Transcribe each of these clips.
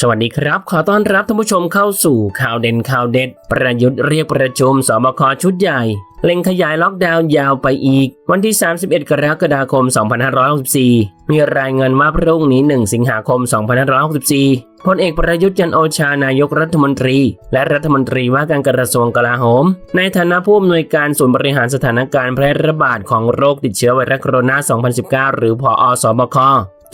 สวัสดีครับ ขอต้อนรับท่านผู้ชมเข้าสู่ข่าวเด่นข่าวเด็ด ประยุทธ์เรียกประชุมสบคชุดใหญ่เล็งขยายล็อกดาวน์ยาวไปอีก วันที่ 31 กรกฎาคม 2564 มีรายงานว่าพรุ่งนี้ 1 สิงหาคม 2564 พลเอกประยุทธ์จันโอชานายกรัฐมนตรี และรัฐมนตรีว่าการกระทรวงกลาโหม ในฐานะผู้อำนวยการศูนย์บริหารสถานการณ์แพร่ระบาดของโรคติดเชื้อไวรัสโคโรนา 2019 หรือผอสบค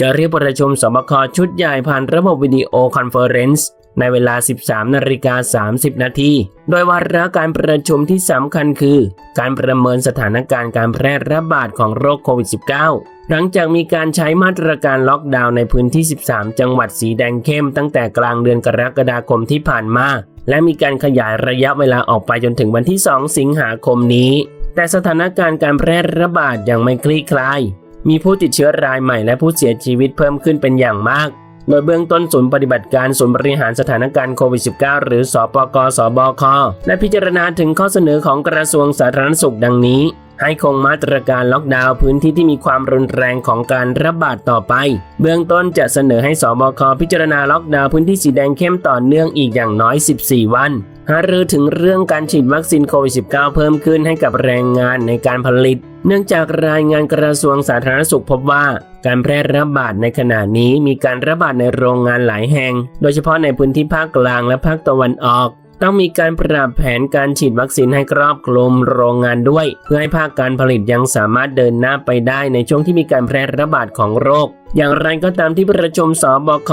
จะเรียกประชุมสบคชุดใหญ่ผ่านระบบวิดีโอคอนเฟอเรนซ์ในเวลา 13 นาฬิกา 30 นาที โดยวาระการประชุมที่สำคัญคือ การประเมินสถานการณ์การแพร่ระบาดของโรคโควิด -19 หลังจากมีการใช้มาตรการล็อกดาวน์ในพื้นที่ 13 จังหวัดสีแดงเข้มตั้งแต่กลางเดือนกรกฎาคมที่ผ่านมา และมีการขยายระยะเวลาออกไปจนถึงวันที่ 2 สิงหาคมนี้ แต่สถานการณ์การแพร่ระบาดยังไม่คลี่คลาย มีผู้ติดเชื้อรายใหม่และผู้เสียชีวิตเพิ่มขึ้นเป็นอย่างมาก โดยเบื้องต้นศูนย์ปฏิบัติการศูนย์บริหารสถานการณ์โควิด -19 หรือสปกสบคและพิจารณาถึงข้อเสนอของกระทรวงสาธารณสุขดังนี้ ให้คงมาตรการล็อกดาวน์พื้นที่ที่มีความรุนแรงของการระบาดต่อไป เบื้องต้นจะเสนอให้สบคพิจารณาล็อกดาวน์พื้นที่สีแดงเข้มต่อเนื่องอีกอย่างน้อย 14 วันหารือถึงเรื่องการฉีดวัคซีนโควิด -19 เพิ่มขึ้นให้กับแรงงานในการผลิต เนื่องจากรายงานกระทรวงสาธารณสุขพบว่า การแพร่ระบาดในขณะนี้มีการระบาดในโรงงานหลายแห่ง โดยเฉพาะในพื้นที่ภาคกลางและภาคตะวันออก ต้องมีการปรับแผนการฉีดวัคซีนให้ครอบคลุมโรงงานด้วย เพื่อให้ภาคการผลิตยังสามารถเดินหน้าไปได้ในช่วงที่มีการแพร่ระบาดของโรค อย่างไรก็ตามที่ประชุมสบค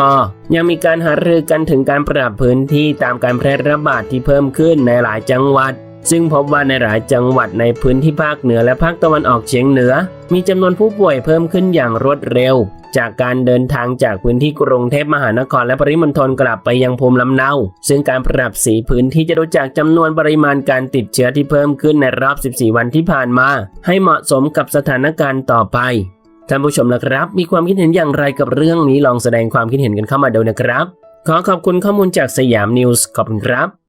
ยังมีการหารือกันถึงการปรับพื้นที่ตามการแพร่ระบาดที่เพิ่มขึ้นในหลายจังหวัด ซึ่งพบว่าในหลายจังหวัดในพื้นที่ภาคเหนือและภาคตะวันออกเฉียงเหนือ มีจำนวนผู้ป่วยเพิ่มขึ้นอย่างรวดเร็ว จากการเดินทางจากพื้นที่กรุงเทพมหานครและปริมณฑลกลับไปยังภูมิลำเนา ซึ่งการปรับสีพื้นที่จะดูจากจำนวนปริมาณการติดเชื้อที่เพิ่มขึ้นในรอบ 14 วันที่ผ่านมา ให้เหมาะสมกับสถานการณ์ต่อไปท่านผู้ชมนะครับ มีความคิดเห็นอย่างไรกับเรื่องนี้ลองแสดงความคิดเห็นกันเข้ามาดูนะครับ ขอขอบคุณข้อมูลจากสยามนิวส์ขอบคุณครับ